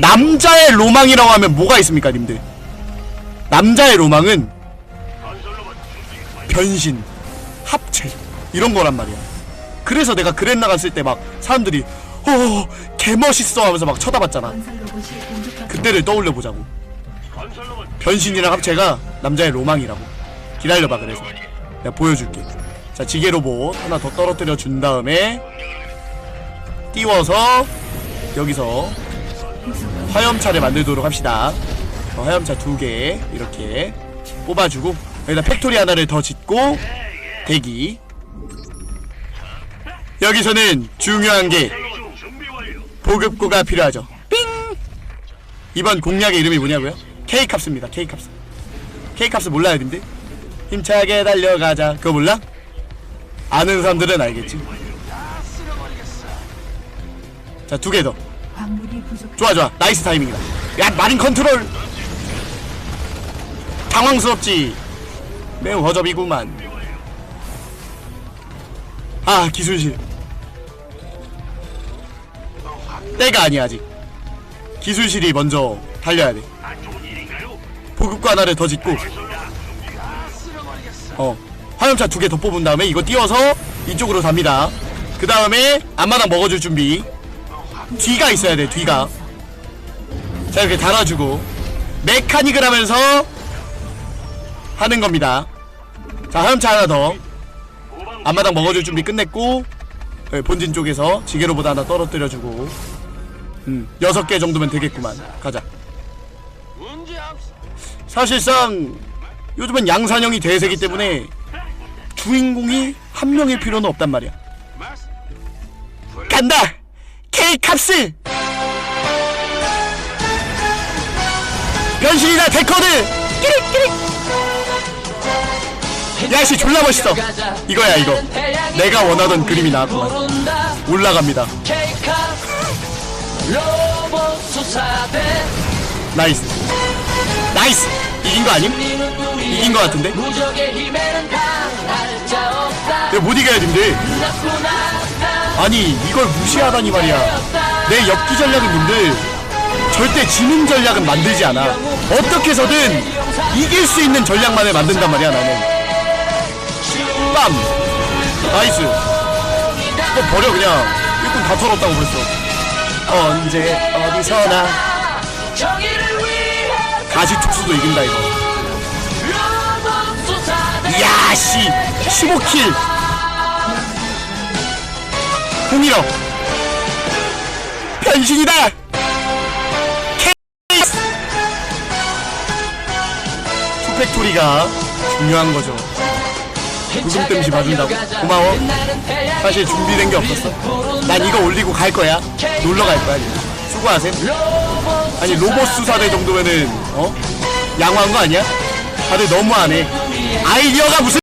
남자의 로망이라고 하면 뭐가 있습니까, 님들? 남자의 로망은 변신, 합체 이런 거란 말이야. 그래서 내가 그랜 나갔을 때 막 사람들이 어 개멋있어 하면서 막 쳐다봤잖아. 그때를 떠올려 보자고. 변신이랑 합체가 남자의 로망이라고. 기다려봐 그래서 내가 보여줄게. 자 지게 로봇 하나 더 떨어뜨려 준 다음에 띄워서 여기서 화염차를 만들도록 합시다. 어, 화염차 두 개 이렇게 뽑아주고 여기다 팩토리 하나를 더 짓고 대기. 여기서는 중요한 게 보급고가 필요하죠. 삥! 이번 공략의 이름이 뭐냐고요? K캅스입니다. K캅스. K캅스 몰라요, 님들? 힘차게 달려가자. 그거 몰라? 아는 사람들은 알겠지. 자, 두 개 더. 좋아, 좋아. 나이스 타이밍이다. 야, 마린 컨트롤! 당황스럽지? 매우 허접이구만. 아, 기술실. 때가 아니야, 아직. 기술실이 먼저 달려야 돼. 보급고 하나를 더 짓고, 어, 화염차 두 개 더 뽑은 다음에 이거 띄워서 이쪽으로 갑니다. 그 다음에 앞마당 먹어줄 준비. 뒤가 있어야 돼, 뒤가. 자, 이렇게 달아주고, 메카닉을 하면서 하는 겁니다. 자, 화염차 하나 더. 앞마당 먹어줄 준비 끝냈고, 예, 본진 쪽에서 지게로보다 하나 떨어뜨려주고, 음, 여섯 개 정도면 되겠구만. 가자. 사실상 요즘은 양산형이 대세기 때문에 주인공이 한 명일 필요는 없단 말이야. 간다! K캅스! 변신이다 데코드! 끼릭끼릭! 야씨 졸라 멋있어 이거야 이거 내가 원하던 그림이 나왔구만 올라갑니다 나이스 나이스 이긴 거 아님? 이긴 거 같은데? 내가 못 이겨야 나쁘나 아니 이걸 무시하다니 말이야. 내 엽기 전략은 님들 절대 지는 전략은 만들지 않아. 어떻게 해서든 이길 수 있는 전략만을 만든단 말이야 나는. 빰! 나이스. 이거 버려 그냥. 일꾼 다 털었다고 벌써 언제 어디서나. 가시 촉수도 이긴다 이거. 로봇 수사대 이야 씨. 15킬 홍일어 변신이다. 케이스. 투팩토리가 중요한 거죠. 부금 땜시 봐준다고. 고마워. 사실 준비된 게 없었어. 난 이거 올리고 갈 거야. 놀러 갈 거야. 수고하셈 아니 로봇 수사대 정도면은 어? 양호한 거 아니야? 다들 너무하네. 아이디어가 무슨